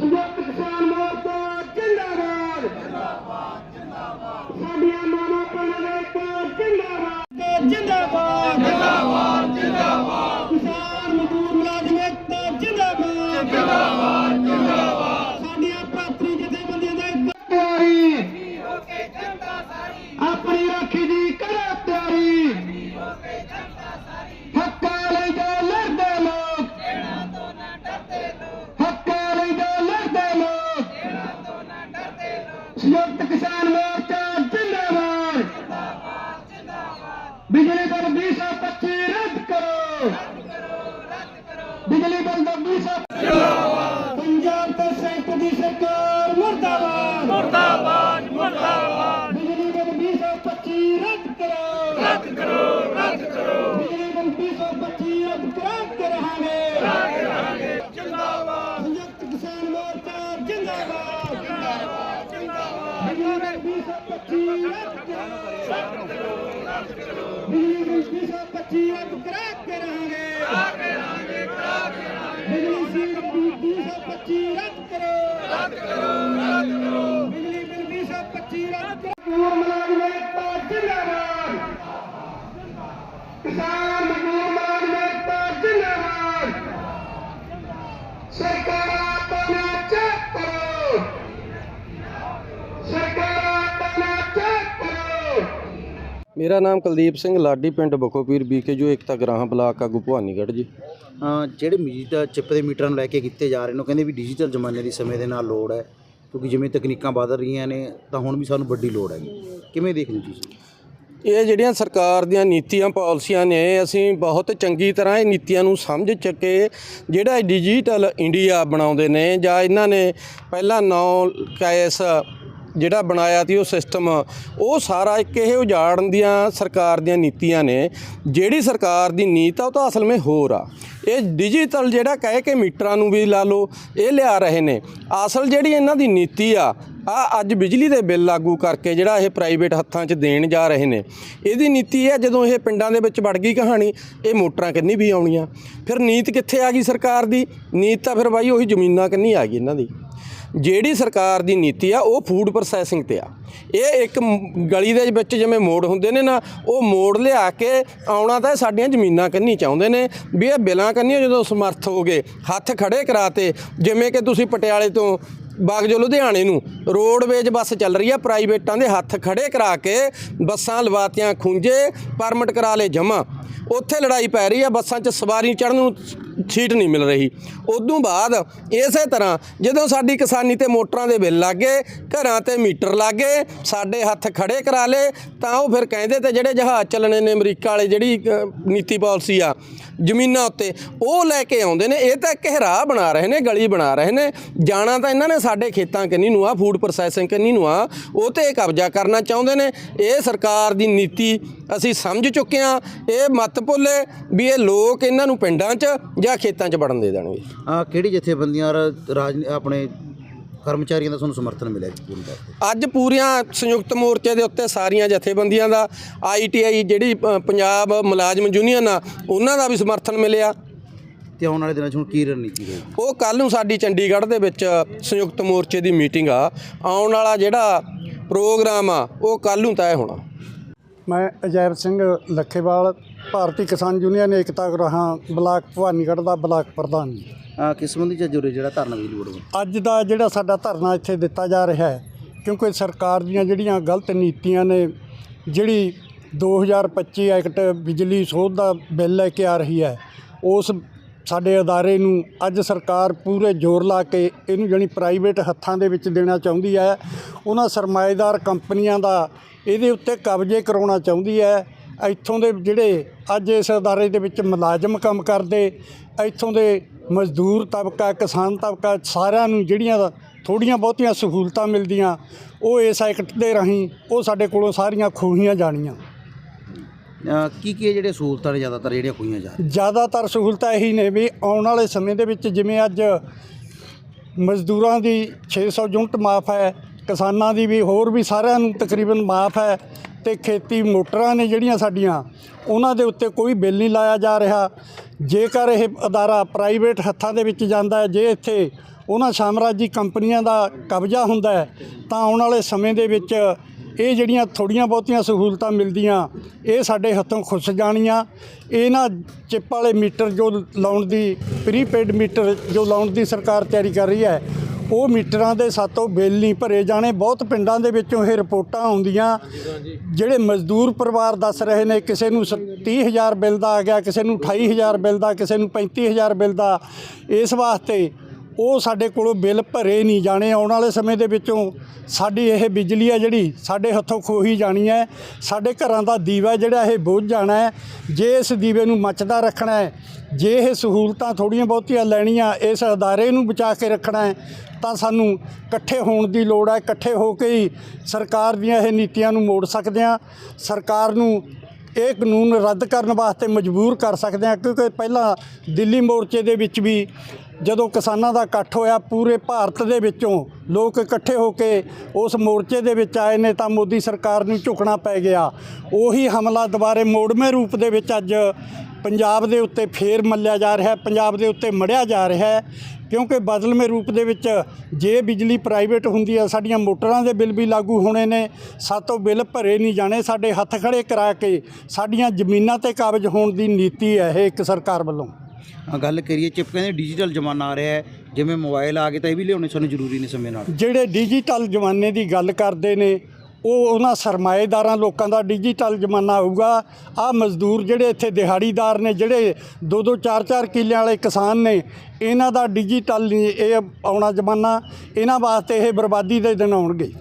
ਸੰਯੁਕਤ ਕਿਸਾਨ ਮੋਰਚਾ ਜਿੰਦਾਬਾਦ। ਜਿੰਦਾਬਾਦ ਜਿੰਦਾਬਾਦ ਸਾਡੀਆਂ ਮਾਵਾਂ ਭੈਣਾਂ ਦੇ ਕੋਲ ਜਿੰਦਾਬਾਦ ਜਿੰਦਾਬਾਦ ਜਿੰਦਾਬਾਦ। ਜਿੰਦਾਬਾਦ। ਕਿਸਾਨ ਮਜ਼ਦੂਰ ਮੁਲਾਜ਼ਮ ਇੱਕ ਜਿੰਦਾਬਾਦ। ਜਿੰਦਾਬਾਦ। ਬਿਜਲੀ ਬਿੱਲ ਦਾ 200 ਪੰਜਾਬ ਤੇ ਸੈਂਟਰ ਦੀ ਸਰਕਾਰ ਮੁਰਦਾਬਾਦ। ਮੁਰਦਾਬਾਦ ਮੁਰਦਾਬਾਦ। ਬਿਜਲੀ ਬਿੱਲ 225 ਰੱਦ ਕਰੋ। ਰੱਦ ਕਰੋ ਰੱਦ ਕਰੋ। ਬਿਜਲੀ ਬਿੱਲ 225 ਰੱਦ ਕਰਾ ਕੇ ਰਹਾਂਗੇ। ਰਹਾਂਗੇ। ਜਿੰਦਾਬਾਦ। ਸੰਯੁਕਤ ਕਿਸਾਨ ਮੋਰਚਾ ਜਿੰਦਾਬਾਦ। ਜਿੰਦਾਬਾਦ ਜਿੰਦਾਬਾਦ। ਬਿਜਲੀ ਬਿੱਲ 225 ਰੱਦ ਕਰੋ। ਰੱਦ ਕਰੋ ਬਿਜਲੀ ਬਿੱਲ 225 ਰੱਦ ਕਰਾ ਕੇ ਰਹਾਂਗੇ ਕਰਾ ਕੇ ਰਹਾਂਗੇ। ਮਜ਼ਦੂਰ ਮੁਲਾਜ਼ਮ ਏਕਤਾ ਜਿੰਦਾਬਾਦ। ਕਿਸਾਨ ਮਜ਼ਦੂਰ ਮੁਲਾਜ਼ਮ ਏਕਤਾ ਜਿੰਦਾਬਾਦ। ਸਰਕਾਰਾਂ ਤੋਂ ਨਾ ਚੈੱਕ ਕਰੋ। ਸਰਕਾਰਾਂ ਤੋਂ ਨਾ ਚੈੱਕ ਕਰੋ। ਮੇਰਾ ਨਾਮ ਕੁਲਦੀਪ ਸਿੰਘ ਲਾਡੀ ਪਿੰਡ ਬਖੋਪੀਰ ਬੀਕੇ ਜੋ ਏਕਤਾ ਗ੍ਰਾਹਾਂ ਬਲਾਕ ਆਗੂ ਭਵਾਨੀਗੜ੍ਹ ਜੀ। ਅਹ ਜਿਹੜੇ ਮੀਟਰ ਚਿੱਪ ਦੇ ਮੀਟਰਾਂ ਨੂੰ ਲੈ ਕੇ ਕੀਤੇ ਜਾ ਰਹੇ ਨੇ ਉਹ ਕਹਿੰਦੇ ਵੀ ਡਿਜੀਟਲ ਜ਼ਮਾਨੇ ਦੀ ਸਮੇਂ ਦੇ ਨਾਲ ਲੋੜ ਹੈ। ਕਿਉਂਕਿ ਜਿਵੇਂ ਤਕਨੀਕਾਂ ਬਦਲ ਰਹੀਆਂ ਨੇ, ਤਾਂ ਹੁਣ ਵੀ ਸਾਨੂੰ ਵੱਡੀ ਲੋੜ ਹੈ ਕਿਵੇਂ ਦੇਖਦੇ ਹੋ ਤੁਸੀਂ? ਇਹ ਜਿਹੜੀਆਂ ਸਰਕਾਰ ਦੀਆਂ ਨੀਤੀਆਂ, ਪਾਲਿਸੀਆਂ ਨੇ ਅਸੀਂ ਬਹੁਤ ਚੰਗੀ ਤਰ੍ਹਾਂ ਇਹ ਨੀਤੀਆਂ ਨੂੰ ਸਮਝ ਚੱਕੇ, ਜਿਹੜਾ ਡਿਜੀਟਲ ਇੰਡੀਆ ਬਣਾਉਂਦੇ ਨੇ ਜਾਂ ਇਹਨਾਂ ਨੇ ਪਹਿਲਾਂ ਨੌ ਕੈਸ ਜਿਹੜਾ ਬਣਾਇਆ ਸੀ ਉਹ ਸਿਸਟਮ ਉਹ ਸਾਰਾ ਇੱਕ ਇਹ ਉਜਾੜਨ ਦੀਆਂ ਸਰਕਾਰ ਦੀਆਂ ਨੀਤੀਆਂ ਨੇ। ਜਿਹੜੀ ਸਰਕਾਰ ਦੀ ਨੀਤ ਆ, ਉਹ ਤਾਂ ਅਸਲ ਵਿੱਚ ਹੋਰ ਆ। ਇਹ ਡਿਜੀਟਲ ਜਿਹੜਾ ਕਹਿ ਕੇ ਮੀਟਰਾਂ ਨੂੰ ਵੀ ਲਾ ਲਓ, ਇਹ ਲਿਆ ਰਹੇ ਨੇ। ਅਸਲ ਜਿਹੜੀ ਇਹਨਾਂ ਦੀ ਨੀਤੀ ਆ ਆ ਅੱਜ ਬਿਜਲੀ ਦੇ ਬਿੱਲ ਲਾਗੂ ਕਰਕੇ ਜਿਹੜਾ ਇਹ ਪ੍ਰਾਈਵੇਟ ਹੱਥਾਂ 'ਚ ਦੇਣ ਜਾ ਰਹੇ ਨੇ। ਇਹਦੀ ਨੀਤੀ ਇਹ ਹੈ ਜਦੋਂ ਇਹ ਪਿੰਡਾਂ ਦੇ ਵਿੱਚ ਵੜ ਗਈ ਕਹਾਣੀ, ਇਹ ਮੋਟਰਾਂ ਕਿੰਨੀ ਵੀ ਆਉਣੀਆਂ। ਫਿਰ ਨੀਤ ਕਿੱਥੇ ਆ ਗਈ ਸਰਕਾਰ ਦੀ? ਨੀਤ ਤਾਂ ਫਿਰ ਬਾਈ ਉਹੀ ਜ਼ਮੀਨਾਂ ਕਿੰਨੀ ਆ ਗਈ ਇਹਨਾਂ ਦੀ। ਜਿਹੜੀ ਸਰਕਾਰ ਦੀ ਨੀਤੀ ਆ, ਉਹ ਫੂਡ ਪ੍ਰੋਸੈਸਿੰਗ ਤੇ ਆ। ਇਹ ਇੱਕ ਗਲੀ ਦੇ ਵਿੱਚ ਜਿਵੇਂ ਮੋੜ ਹੁੰਦੇ ਨੇ ਨਾ, ਉਹ ਮੋੜ ਲਿਆ ਕੇ ਆਉਣਾ ਤਾਂ ਸਾਡੀਆਂ ਜ਼ਮੀਨਾਂ ਕੰਨੀ ਚਾਹੁੰਦੇ ਨੇ, ਵੀ ਇਹ ਬਿਲਾਂ ਕੰਨੀ ਜਦੋਂ ਸਮਰਥ ਹੋ ਗਏ, ਹੱਥ ਖੜੇ ਕਰਾਤੇ, ਜਿਵੇਂ ਕਿ ਤੁਸੀਂ ਪਟਿਆਲੇ ਤੋਂ ਬਾਗ ਜੋ ਲੁਧਿਆਣੇ ਨੂੰ, ਰੋਡਵੇਜ ਬੱਸ ਚੱਲ ਰਹੀ ਆ, ਪ੍ਰਾਈਵੇਟਾਂ ਦੇ ਹੱਥ ਖੜੇ ਕਰਾ ਕੇ ਬੱਸਾਂ, ਲਵਾਤੀਆਂ ਖੁੰਝੇ, ਪਰਮਿਟ ਕਰਾ ਲਏ ਜਮਾ ਉੱਥੇ ਲੜਾਈ ਪੈ ਰਹੀ ਆ, ਬੱਸਾਂ 'ਚ ਸਵਾਰੀ ਚੜ੍ਹਨ ਨੂੰ ਸੀਟ ਨਹੀਂ ਮਿਲ ਰਹੀ। ਉਦੋਂ ਬਾਅਦ ਇਸੇ ਤਰ੍ਹਾਂ ਜਦੋਂ ਸਾਡੀ ਕਿਸਾਨੀ ਤੇ ਮੋਟਰਾਂ ਦੇ ਬਿੱਲ ਲੱਗੇ ਘਰਾਂ ਤੇ ਮੀਟਰ ਲੱਗੇ ਸਾਡੇ ਹੱਥ ਖੜੇ ਕਰਾ ਲਏ, ਤਾਂ ਉਹ ਫਿਰ ਕਹਿੰਦੇ ਤੇ ਜਿਹੜੇ ਜਹਾਜ਼ ਚੱਲਣੇ ਨੇ ਅਮਰੀਕਾ ਵਾਲੇ ਜਿਹੜੀ ਨੀਤੀ ਪਾਲਿਸੀ ਆ ਜ਼ਮੀਨਾਂ ਉੱਤੇ। ਉਹ ਲੈ ਕੇ ਆਉਂਦੇ ਨੇ, ਇਹ ਤਾਂ ਇੱਕ ਰਾਹ ਬਣਾ ਰਹੇ ਨੇ, ਗਲੀ ਬਣਾ ਰਹੇ ਨੇ। ਜਾਣਾ ਤਾਂ ਇਹਨਾਂ ਨੇ ਸਾਡੇ ਖੇਤਾਂ ਕੰਨੀ ਨੂੰ ਆ ਫੂਡ ਪ੍ਰੋਸੈਸਿੰਗ ਕੰਨੀ ਨੂੰ ਆ, ਉਹ ਤੇ ਕਬਜ਼ਾ ਕਰਨਾ ਚਾਹੁੰਦੇ ਨੇ। ਇਹ ਸਰਕਾਰ ਦੀ ਨੀਤੀ ਅਸੀਂ ਸਮਝ ਚੁੱਕੇ ਆ ਇਹ ਮਤ ਭੁੱਲੇ ਵੀ ਇਹ ਲੋਕ ਇਹਨਾਂ ਨੂੰ ਪਿੰਡਾਂ 'ਚ ਜਾਂ ਖੇਤਾਂ 'ਚ ਵੜਨ ਦੇ ਦੇਣਗੇ। ਆ ਕਿਹੜੀ ਜਥੇਬੰਦੀਆਂ ਔਰ ਰਾਜ ਆਪਣੇ ਕਰਮਚਾਰੀਆਂ ਦਾ ਤੁਹਾਨੂੰ ਸਮਰਥਨ ਮਿਲਿਆ ਜੀ ਪੂਰੀ ਤੌਰ ਤੇ? ਅੱਜ ਪੂਰੀਆਂ ਸੰਯੁਕਤ ਮੋਰਚੇ ਦੇ ਉੱਤੇ ਸਾਰੀਆਂ ਜਥੇਬੰਦੀਆਂ ਦਾ ਆਈਟੀਆਈ ਜਿਹੜੀ ਅ, ਪੰਜਾਬ ਮੁਲਾਜ਼ਮ ਯੂਨੀਅਨ ਆ ਉਹਨਾਂ ਦਾ ਵੀ ਸਮਰਥਨ ਮਿਲਿਆ। ਤੇ ਆਉਣ ਵਾਲੇ ਦਿਨਾਂ 'ਚ ਹੁਣ ਕੀ ਰਣਨੀਤੀ ਹੋਏਗੀ? ਉਹ ਕੱਲ ਨੂੰ ਸਾਡੀ ਚੰਡੀਗੜ੍ਹ ਦੇ ਵਿੱਚ ਸੰਯੁਕਤ ਮੋਰਚੇ ਦੀ ਮੀਟਿੰਗ ਆ। ਆਉਣ ਵਾਲਾ ਜਿਹੜਾ ਪ੍ਰੋਗਰਾਮ ਆ ਉਹ ਕੱਲ ਨੂੰ ਤੈਅ ਹੋਣਾ। ਮੈਂ ਅਜੈਬ ਸਿੰਘ ਲੱਖੇਵਾਲ ਭਾਰਤੀ ਕਿਸਾਨ ਯੂਨੀਅਨ ਏਕਤਾ ਗ੍ਰਾਹਾਂ ਬਲਾਕ ਭਵਾਨੀਗੜ੍ਹ ਦਾ ਬਲਾਕ ਪ੍ਰਧਾਨ ਜੀ। ਆ ਕਿਸ ਸੰਬੰਧੀ ਜੁਰੇ ਜਿਹੜਾ ਧਰਨਾ ਦੀ ਲੋੜ ਹੈ ਅੱਜ ਦਾ ਜਿਹੜਾ ਸਾਡਾ ਧਰਨਾ ਇੱਥੇ ਦਿੱਤਾ ਜਾ ਰਿਹਾ ਹੈ ਕਿਉਂਕਿ ਸਰਕਾਰ ਦੀਆਂ ਜਿਹੜੀਆਂ ਗਲਤ ਨੀਤੀਆਂ ਨੇ ਜਿਹੜੀ 2025 ਐਕਟ ਬਿਜਲੀ ਸੋਧ ਦਾ ਬਿੱਲ ਲੈ ਕੇ ਆ ਰਹੀ ਹੈ ਉਸ ਸਾਡੇ ਅਦਾਰੇ ਨੂੰ ਅੱਜ ਸਰਕਾਰ ਪੂਰੇ ਜ਼ੋਰ ਲਾ ਕੇ ਇਹਨੂੰ ਜਾਣੀ ਪ੍ਰਾਈਵੇਟ ਹੱਥਾਂ ਦੇ ਵਿੱਚ ਦੇਣਾ ਚਾਹੁੰਦੀ ਹੈ ਉਹਨਾਂ ਸਰਮਾਏਦਾਰ ਕੰਪਨੀਆਂ ਦਾ ਇਹਦੇ ਉੱਤੇ ਕਬਜ਼ੇ ਕਰਾਉਣਾ ਚਾਹੁੰਦੀ ਹੈ ਇੱਥੋਂ ਦੇ ਜਿਹੜੇ ਅੱਜ ਇਸ ਅਦਾਰੇ ਦੇ ਵਿੱਚ ਮੁਲਾਜ਼ਮ ਕੰਮ ਕਰਦੇ ਇੱਥੋਂ ਦੇ ਮਜ਼ਦੂਰ ਤਬਕਾ ਕਿਸਾਨ ਤਬਕਾ ਸਾਰਿਆਂ ਨੂੰ ਜਿਹੜੀਆਂ ਥੋੜੀਆਂ ਬਹੁਤੀਆਂ ਸਹੂਲਤਾਂ ਮਿਲਦੀਆਂ ਉਹ ਇਸ ਐਕਟ ਦੇ ਰਾਹੀਂ ਉਹ ਸਾਡੇ ਕੋਲੋਂ ਸਾਰੀਆਂ ਖੋਹੀਆਂ ਜਾਣੀਆਂ। ਕੀ ਕੀ ਜਿਹੜੇ ਸਹੂਲਤਾਂ ਨੇ ਜ਼ਿਆਦਾਤਰ ਜਿਹੜੀਆਂ ਖੋਈਆਂ ਜਾ ਰਹੀਆਂ? ਜ਼ਿਆਦਾਤਰ ਸਹੂਲਤਾਂ ਇਹੀ ਨੇ ਵੀ ਆਉਣ ਵਾਲੇ ਸਮੇਂ ਦੇ ਵਿੱਚ ਜਿਵੇਂ ਅੱਜ ਮਜ਼ਦੂਰਾਂ ਦੀ 600 ਯੂਨਿਟ ਮਾਫ ਹੈ ਕਿਸਾਨਾਂ ਦੀ ਵੀ ਹੋਰ ਵੀ ਸਾਰਿਆਂ ਨੂੰ ਤਕਰੀਬਨ ਮਾਫ ਹੈ ਤੇ ਖੇਤੀ ਮੋਟਰਾਂ ਨੇ ਜਿਹੜੀਆਂ ਸਾਡੀਆਂ, ਉਹਨਾਂ ਦੇ ਉੱਤੇ ਕੋਈ ਬਿੱਲ ਨਹੀਂ ਲਾਇਆ ਜਾ ਰਿਹਾ। ਜੇਕਰ ਇਹ ਅਦਾਰਾ ਪ੍ਰਾਈਵੇਟ ਹੱਥਾਂ ਦੇ ਵਿੱਚ ਜਾਂਦਾ ਹੈ, ਜੇ ਇੱਥੇ ਉਹਨਾਂ ਸਾਮਰਾਜੀ ਕੰਪਨੀਆਂ ਦਾ ਕਬਜ਼ਾ ਹੁੰਦਾ ਹੈ, ਤਾਂ ਆਉਣ ਵਾਲੇ ਸਮੇਂ ਦੇ ਵਿੱਚ ਇਹ ਜਿਹੜੀਆਂ ਥੋੜੀਆਂ ਬਹੁਤੀਆਂ ਸਹੂਲਤਾਂ ਮਿਲਦੀਆਂ, ਇਹ ਸਾਡੇ ਹੱਥੋਂ ਖੁੱਸ ਜਾਣੀਆਂ। ਇਹਨਾਂ ਚਿੱਪ ਵਾਲੇ ਮੀਟਰ ਜੋ ਲਾਉਣ ਦੀ, ਪ੍ਰੀਪੇਡ ਮੀਟਰ ਜੋ ਲਾਉਣ ਦੀ ਸਰਕਾਰ ਤਿਆਰੀ ਕਰ ਰਹੀ ਹੈ ਉਹ ਮੀਟਰਾਂ ਦੇ ਸਾਤੋਂ ਬਿੱਲ ਨਹੀਂ ਭਰੇ ਜਾਣੇ। ਬਹੁਤ ਪਿੰਡਾਂ ਦੇ ਵਿੱਚੋਂ ਇਹ ਰਿਪੋਰਟਾਂ ਆਉਂਦੀਆਂ। ਜਿਹੜੇ ਮਜ਼ਦੂਰ ਪਰਿਵਾਰ ਦੱਸ ਰਹੇ ਨੇ, ਕਿਸੇ ਨੂੰ 30000 ਬਿੱਲ ਦਾ ਆ ਗਿਆ, ਕਿਸੇ ਨੂੰ 28000 ਬਿੱਲ ਦਾ, ਕਿਸੇ ਨੂੰ 35000 ਬਿੱਲ ਦਾ। ਇਸ ਵਾਸਤੇ ਉਹ ਸਾਡੇ ਕੋਲੋਂ ਬਿੱਲ ਭਰੇ ਨਹੀਂ ਜਾਣੇ, ਆਉਣ ਵਾਲੇ ਸਮੇਂ ਦੇ ਵਿੱਚੋਂ ਸਾਡੀ ਇਹ ਬਿਜਲੀ ਹੈ ਜਿਹੜੀ, ਸਾਡੇ ਹੱਥੋਂ ਖੋਹੀ ਜਾਣੀ ਹੈ। ਸਾਡੇ ਘਰਾਂ ਦਾ ਦੀਵਾ ਜਿਹੜਾ ਇਹ ਬੁੱਝ ਜਾਣਾ ਹੈ। ਜੇ ਇਸ ਦੀਵੇ ਨੂੰ ਮੱਚਦਾ ਰੱਖਣਾ ਹੈ, ਜੇ ਇਹ ਸਹੂਲਤਾਂ ਥੋੜੀਆਂ ਬਹੁਤੀਆਂ ਲੈਣੀਆਂ, ਇਸ ਅਦਾਰੇ ਨੂੰ ਬਚਾ ਕੇ ਰੱਖਣਾ ਹੈ, ਤਾਂ ਸਾਨੂੰ ਇਕੱਠੇ ਹੋਣ ਦੀ ਲੋੜ ਹੈ। ਇਕੱਠੇ ਹੋ ਕੇ ਹੀ ਸਰਕਾਰ ਦੀਆਂ ਇਹ ਨੀਤੀਆਂ ਨੂੰ ਮੋੜ ਸਕਦੇ ਹਾਂ। ਸਰਕਾਰ ਨੂੰ ਇਹ ਕਾਨੂੰਨ ਰੱਦ ਕਰਨ ਵਾਸਤੇ ਮਜਬੂਰ ਕਰ ਸਕਦੇ ਹਾਂ, ਕਿਉਂਕਿ ਪਹਿਲਾਂ ਦਿੱਲੀ ਮੋਰਚੇ ਦੇ ਵਿੱਚ ਵੀ ਜਦੋਂ ਕਿਸਾਨਾਂ ਦਾ ਇਕੱਠ ਹੋਇਆ, ਪੂਰੇ ਭਾਰਤ ਦੇ ਵਿੱਚੋਂ ਲੋਕ ਇਕੱਠੇ ਹੋ ਕੇ ਉਸ ਮੋਰਚੇ ਦੇ ਵਿੱਚ ਆਏ ਨੇ, ਤਾਂ ਮੋਦੀ ਸਰਕਾਰ ਨੂੰ ਝੁਕਣਾ ਪੈ ਗਿਆ। ਉਹੀ ਹਮਲਾ ਦੁਬਾਰੇ ਮੋੜਵੇਂ ਰੂਪ ਦੇ ਵਿੱਚ ਅੱਜ ਪੰਜਾਬ ਦੇ ਉੱਤੇ ਫੇਰ ਮੱਲਿਆ ਜਾ ਰਿਹਾ ਪੰਜਾਬ ਦੇ ਉੱਤੇ ਮੜਿਆ ਜਾ ਰਿਹਾ ਕਿਉਂਕਿ ਬਦਲਵੇਂ ਰੂਪ ਦੇ ਵਿੱਚ ਜੇ ਬਿਜਲੀ ਪ੍ਰਾਈਵੇਟ ਹੁੰਦੀ ਹੈ ਸਾਡੀਆਂ ਮੋਟਰਾਂ ਦੇ ਬਿੱਲ ਵੀ ਲਾਗੂ ਹੋਣੇ ਨੇ ਸਾਤੋਂ ਬਿੱਲ ਭਰੇ ਨਹੀਂ ਜਾਣੇ ਸਾਡੇ ਹੱਥ ਖੜੇ ਕਰਾ ਕੇ ਸਾਡੀਆਂ ਜ਼ਮੀਨਾਂ ਤੇ ਕਾਬਜ ਹੋਣ ਦੀ ਨੀਤੀ ਹੈ ਇਹ ਇੱਕ ਸਰਕਾਰ ਵੱਲੋਂ। ਆ ਗੱਲ ਕਰੀਏ ਚਿਪ ਕਹਿੰਦੇ ਡਿਜੀਟਲ ਜ਼ਮਾਨਾ ਆ ਰਿਹਾ ਹੈ ਜਿਵੇਂ ਮੋਬਾਈਲ ਆ ਗਏ ਤਾਂ ਇਹ ਵੀ ਲਿਆਉਣੇ ਸਾਨੂੰ ਜ਼ਰੂਰੀ ਨੇ ਸਮੇਂ ਨਾਲ। ਜਿਹੜੇ ਡਿਜੀਟਲ ਜ਼ਮਾਨੇ ਦੀ ਗੱਲ ਕਰਦੇ ਨੇ ਉਹ ਉਹਨਾਂ ਸਰਮਾਏਦਾਰਾਂ ਲੋਕਾਂ ਦਾ ਡਿਜੀਟਲ ਜ਼ਮਾਨਾ ਆਊਗਾ। ਆ ਮਜ਼ਦੂਰ ਜਿਹੜੇ ਇੱਥੇ ਦਿਹਾੜੀਦਾਰ ਨੇ, ਜਿਹੜੇ ਦੋ ਦੋ ਚਾਰ ਚਾਰ ਕਿੱਲਿਆਂ ਵਾਲੇ ਕਿਸਾਨ ਨੇ, ਇਹਨਾਂ ਦਾ ਡਿਜੀਟਲ ਨਹੀਂ ਇਹ ਆਉਣਾ ਜ਼ਮਾਨਾ, ਇਹਨਾਂ ਵਾਸਤੇ ਇਹ ਬਰਬਾਦੀ ਦੇ ਦਿਨ ਆਉਣਗੇ।